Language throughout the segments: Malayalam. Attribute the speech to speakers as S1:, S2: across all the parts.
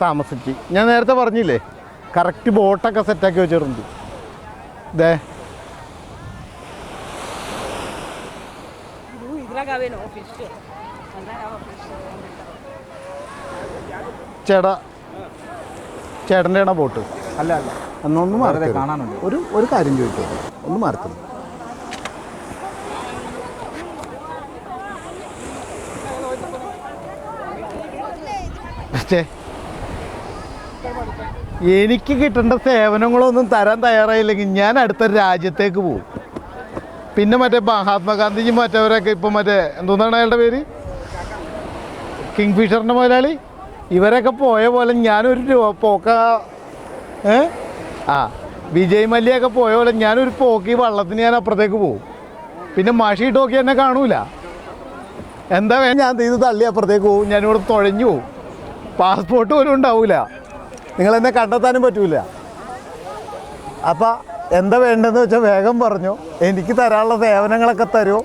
S1: താമസിച്ച്. ഞാൻ നേരത്തെ പറഞ്ഞില്ലേ കറക്റ്റ് ബോട്ടൊക്കെ സെറ്റാക്കി വെച്ചിട്ടുണ്ട്.
S2: ഇതേ
S1: ചേട്ടാ ചേട്ടന്റെ ആണോ ബോട്ട്
S3: അല്ല അല്ല.
S1: എന്നൊന്നും മാറത്തെ
S3: കാണാനുണ്ട്.
S1: ഒരു ഒരു കാര്യം ചോദിക്കും ഒന്ന് മാറത്തുന്നു പക്ഷേ എനിക്ക് കിട്ടേണ്ട സേവനങ്ങളൊന്നും തരാൻ തയ്യാറായില്ലെങ്കിൽ ഞാൻ അടുത്ത രാജ്യത്തേക്ക് പോകും. പിന്നെ മറ്റേ മഹാത്മാഗാന്ധിജി മറ്റവരൊക്കെ ഇപ്പം മറ്റേ എന്തോന്നാണ് അയാളുടെ പേര്? കിങ് ഫിഷറിന്റെ മുതലാളി? ഇവരൊക്കെ പോയ പോലെ ഞാനൊരു പോക്ക ഏ? ആ വിജയ് മല്യൊക്കെ പോയ പോലെ ഞാനൊരു പോക്കി വള്ളത്തിന് ഞാൻ അപ്പുറത്തേക്ക് പോകും. പിന്നെ മഷി ടോക്കി എന്നെ കാണൂല. എന്താ ഞാൻ ഇത് തള്ളി അപ്പുറത്തേക്ക് പോകും. ഞാനിവിടെ തുഴഞ്ഞു പോകും. പാസ്പോർട്ട് പോലും ഉണ്ടാവില്ല നിങ്ങളെന്നെ കണ്ടെത്താനും പറ്റൂല. അപ്പം എന്താ വേണ്ടതെന്ന് വെച്ചാൽ വേഗം പറഞ്ഞു. എനിക്ക് തരാനുള്ള സേവനങ്ങളൊക്കെ തരുമോ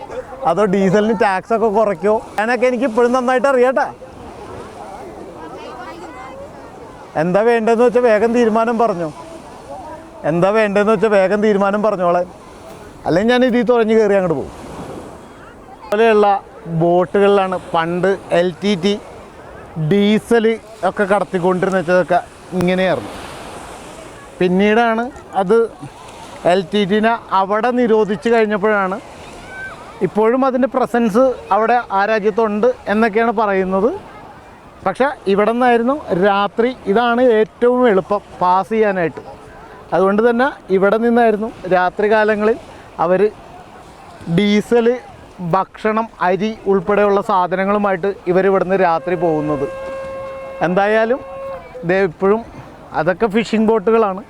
S1: അതോ ഡീസലിന് ടാക്സ് ഒക്കെ കുറയ്ക്കോ. ഞാനൊക്കെ എനിക്ക് ഇപ്പോഴും നന്നായിട്ട് അറിയട്ടെ. എന്താ വേണ്ടതെന്ന് വെച്ചാൽ വേഗം തീരുമാനം പറഞ്ഞു. എന്താ വേണ്ടതെന്ന് വെച്ചാൽ വേഗം തീരുമാനം പറഞ്ഞോളെ അല്ലെങ്കിൽ ഞാൻ ഇതിൽ തുഴഞ്ഞ് കയറി അങ്ങോട്ട് പോകും. പോലെയുള്ള ബോട്ടുകളിലാണ് പണ്ട് എൽ ടി ടി ഡീസൽ ഒക്കെ കടത്തിക്കൊണ്ടിരുന്ന വെച്ചതൊക്കെ ഇങ്ങനെയായിരുന്നു പിന്നീടാണ് അത് എൽ ടി ടിനെ അവിടെ നിരോധിച്ച് കഴിഞ്ഞപ്പോഴാണ് ഇപ്പോഴും അതിന്റെ പ്രസൻസ് അവിടെ ആ രാജ്യത്തുണ്ട് എന്നൊക്കെയാണ് പറയുന്നത്. പക്ഷെ ഇവിടെ നിന്നായിരുന്നു രാത്രി. ഇതാണ് ഏറ്റവും എളുപ്പം പാസ് ചെയ്യാനായിട്ട്. അതുകൊണ്ട് തന്നെ ഇവിടെ നിന്നായിരുന്നു രാത്രി കാലങ്ങളിൽ അവർ ഡീസൽ ഭക്ഷണം അരി ഉൾപ്പെടെയുള്ള സാധനങ്ങളുമായിട്ട് ഇവരിവിടുന്ന് രാത്രി പോകുന്നത്. എന്തായാലും ദേ ഇപ്പോഴും അതൊക്കെ ഫിഷിംഗ് ബോട്ടുകളാണ്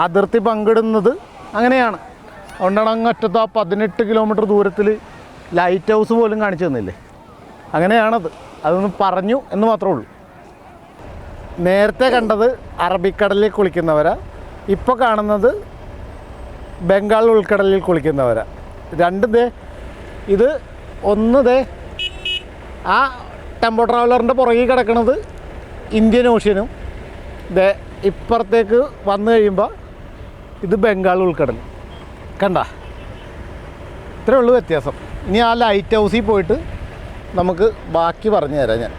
S1: അതിർത്തി പങ്കിടുന്നത് അങ്ങനെയാണ്. അതുകൊണ്ടാണ് അങ്ങറ്റത്ത് ആ പതിനെട്ട് കിലോമീറ്റർ ദൂരത്തിൽ ലൈറ്റ് ഹൗസ് പോലും കാണിച്ചു തന്നില്ലേ? അങ്ങനെയാണത്. അതൊന്ന് പറഞ്ഞു എന്ന് മാത്രമേ ഉള്ളൂ. നേരത്തെ കണ്ടത് അറബിക്കടലിൽ കുളിക്കുന്നവരാ. ഇപ്പോൾ കാണുന്നത് ബംഗാൾ ഉൾക്കടലിൽ കുളിക്കുന്നവരാ. രണ്ട് ദേ ഇത് ഒന്ന് ദേ ആ ടെമ്പോ ട്രാവലറിന്റെ പുറകിൽ കിടക്കുന്നത് ഇന്ത്യൻ ഓഷ്യനും ദേ ഇപ്പുറത്തേക്ക് വന്നു കഴിയുമ്പോൾ ഇത് ബംഗാൾ ഉൾക്കടൽ. കണ്ട? ഇത്രേ ഉള്ളൂ വ്യത്യാസം. ഇനി ആ ലൈറ്റ് ഹൗസിൽ പോയിട്ട് നമുക്ക് ബാക്കി പറഞ്ഞു തരാം ഞാൻ.